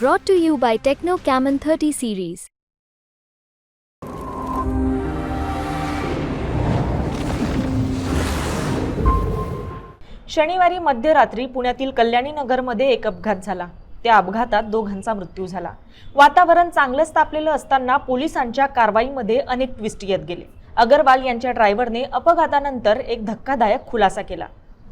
Brought to you by Techno Camon 30 series. शनिवारी मध्यरात्री पुण्यातील कल्याणी नगरमध्ये एक अपघात झाला. त्या अपघातात दोघांचा मृत्यू झाला. वातावरण चांगलंच तापलेलं असताना पोलिसांच्या कारवाईमध्ये अनेक ट्विस्ट येत गेले. अगरवाल यांच्या ड्रायव्हरने अपघातानंतर एक धक्कादायक खुलासा केला.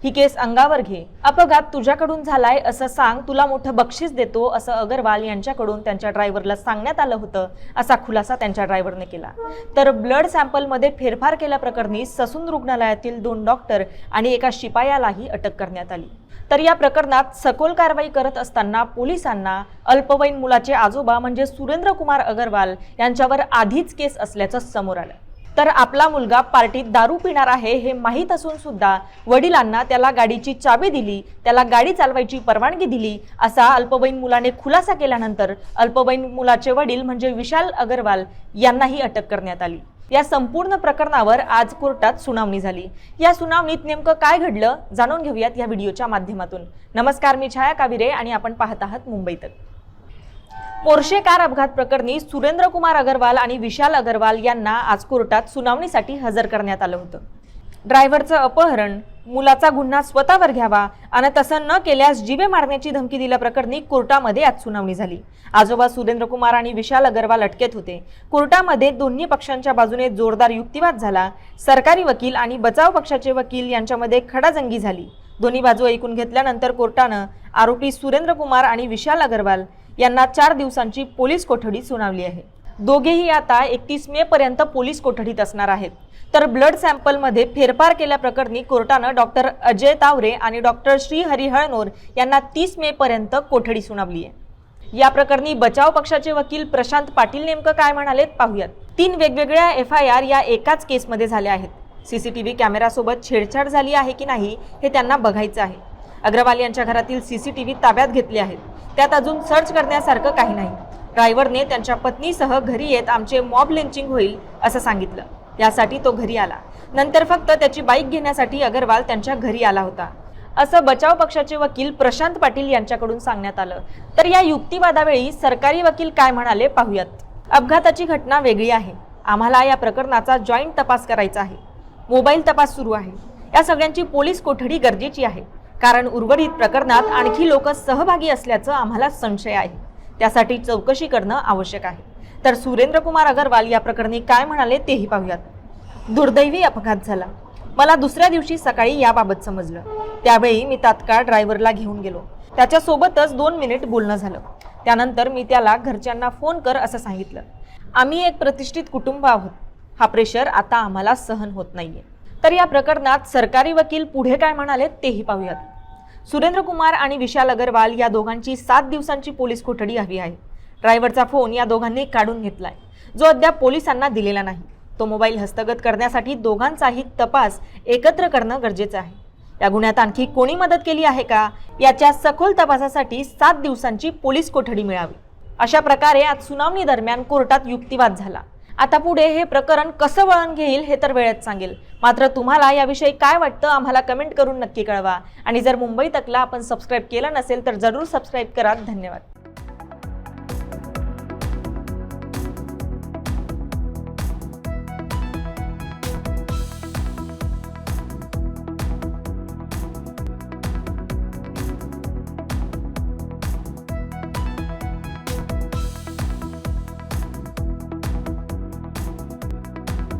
ही केस अंगावर घे. अपघात तुझ्याकडून झालाय असं सांग. तुला मोठं बक्षीस देतो असं अगरवाल यांच्याकडून त्यांच्या ड्रायव्हरला सांगण्यात आलं होतं असा खुलासा त्यांच्या ड्रायव्हरने केला. तर ब्लड सॅम्पलमध्ये फेरफार केल्याप्रकरणी ससून रुग्णालयातील दोन डॉक्टर आणि एका शिपायालाही अटक करण्यात आली. तर या प्रकरणात सखोल कारवाई करत असताना पोलिसांना अल्पवयीन मुलाचे आजोबा म्हणजे सुरेंद्र कुमार अगरवाल यांच्यावर आधीच केस असल्याचं समोर आलं. तर आपला मुलगा पार्टीत दारू पिणार आहे हे माहीत असून सुद्धा वडिलांना त्याला गाडीची चाबी दिली त्याला गाडी चालवायची परवानगी दिली असा अल्पवयीन मुलाने खुलासा केल्यानंतर अल्पवयीन मुलाचे वडील म्हणजे विशाल अगरवाल यांनाही अटक करण्यात आली. या संपूर्ण प्रकरणावर आज कोर्टात सुनावणी झाली. या सुनावणीत नेमकं काय घडलं जाणून घेऊयात या व्हिडिओच्या माध्यमातून. नमस्कार मी छाया काविरे आणि आपण पाहत आहात मुंबईत पोर्शे कार अपघात प्रकरणी सुरेंद्र कुमार अगरवाल आणि विशाल अगरवाल यांना आज कोर्टात सुनावणीसाठी हजर करण्यात आलं होतं. ड्रायव्हरचं अपहरण मुलाचा गुन्हा स्वतःवर घ्यावा आणि तसं न केल्यास जीवे मारण्याची धमकी दिल्याप्रकरणी कोर्टामध्ये आज सुनावणी झाली. आजोबा सुरेंद्र कुमार आणि विशाल अगरवाल अटकेत होते. कोर्टामध्ये दोन्ही पक्षांच्या बाजूने जोरदार युक्तिवाद झाला. सरकारी वकील आणि बचाव पक्षाचे वकील यांच्यामध्ये खडाजंगी झाली. दोन्ही बाजू ऐकून घेतल्यानंतर कोर्टानं आरोपी सुरेंद्र कुमार आणि विशाल अगरवाल यांना चार दिवसांची पोलीस कोठडी सुनावली आहे. दोघेही आता एकतीस मे पर्यंत पोलीस कोठडीत असणार आहेत. तर ब्लड सॅम्पलमध्ये फेरफार केल्याप्रकरणी कोर्टानं डॉक्टर अजय तावरे आणि डॉक्टर श्री हरिहळनोर यांना तीस मे पर्यंत कोठडी सुनावली आहे. या प्रकरणी बचाव पक्षाचे वकील प्रशांत पाटील नेमकं काय म्हणालेत पाहूयात. तीन वेगवेगळ्या एफ आय आर या एकाच केसमध्ये झाल्या आहेत. सीसीटीव्ही कॅमेरासोबत छेडछाड झाली आहे की नाही हे त्यांना बघायचं आहे. अग्रवाल यांच्या घरातील सीसीटीव्ही ताब्यात घेतले आहेत. त्यात अजून सर्च करण्यासारखं काही नाही. ड्रायव्हरने त्यांच्या पत्नीसह घरी येत आमचे मॉब लिंचिंग होईल असं सांगितलं. यासाठी तो घरी आला. नंतर फक्त त्याची बाईक घेण्यासाठी अगरवाल त्यांच्या घरी आला होता. असं बचाव पक्षाचे वकील प्रशांत पाटील यांच्याकडून सांगण्यात आलं. तर या युक्तिवादावेळी सरकारी वकील काय म्हणाले पाहूयात. अपघाताची घटना वेगळी आहे. आम्हाला या प्रकरणाचा जॉईंट तपास करायचा आहे. मोबाईल तपास सुरू आहे. या सगळ्यांची पोलीस कोठडी गरजेची आहे. कारण उर्वरित प्रकरणात आणखी लोक सहभागी असल्याचं आम्हाला संशय आहे. त्यासाठी चौकशी करणं आवश्यक आहे. तर सुरेंद्र कुमार अगरवाल या प्रकरणी काय म्हणाले तेही पाहूयात. दुर्दैवी अपघात झाला. मला दुसऱ्या दिवशी सकाळी याबाबत समजलं. त्यावेळी मी तात्काळ ड्रायव्हरला घेऊन गेलो. त्याच्यासोबतच दोन मिनिट बोलणं झालं. त्यानंतर मी त्याला घरच्यांना फोन कर असं सांगितलं. आम्ही एक प्रतिष्ठित कुटुंब आहोत. हा प्रेशर आता आम्हाला सहन होत नाहीये. तर या प्रकरणात सरकारी वकील पुढे काय म्हणाले तेही पाहूयात. सुरेंद्र कुमार आणि विशाल अगरवाल या दोघांची सात दिवसांची पोलीस कोठडी हवी आहे. ड्रायव्हरचा फोन या दोघांनी काढून घेतलाय. जो अद्याप पोलिसांना दिलेला नाही. तो मोबाईल हस्तगत करण्यासाठी दोघांचाही तपास एकत्र करणं गरजेचं आहे. या गुन्ह्यात आणखी कोणी मदत केली आहे का? याच्या सखोल तपासासाठी सात दिवसांची पोलीस कोठडी मिळावी. अशा प्रकारे आज सुनावणी दरम्यान कोर्टात युक्तिवाद झाला. आता पुढे हे प्रकरण कसं वळण घेईल हे तर वेळच सांगेल. मात्र तुम्हाला याविषयी काय वाटतं आम्हाला कमेंट करून नक्की कळवा. आणि जर मुंबई तकला आपण सबस्क्राईब केलं नसेल तर जरूर सबस्क्राईब करा. धन्यवाद.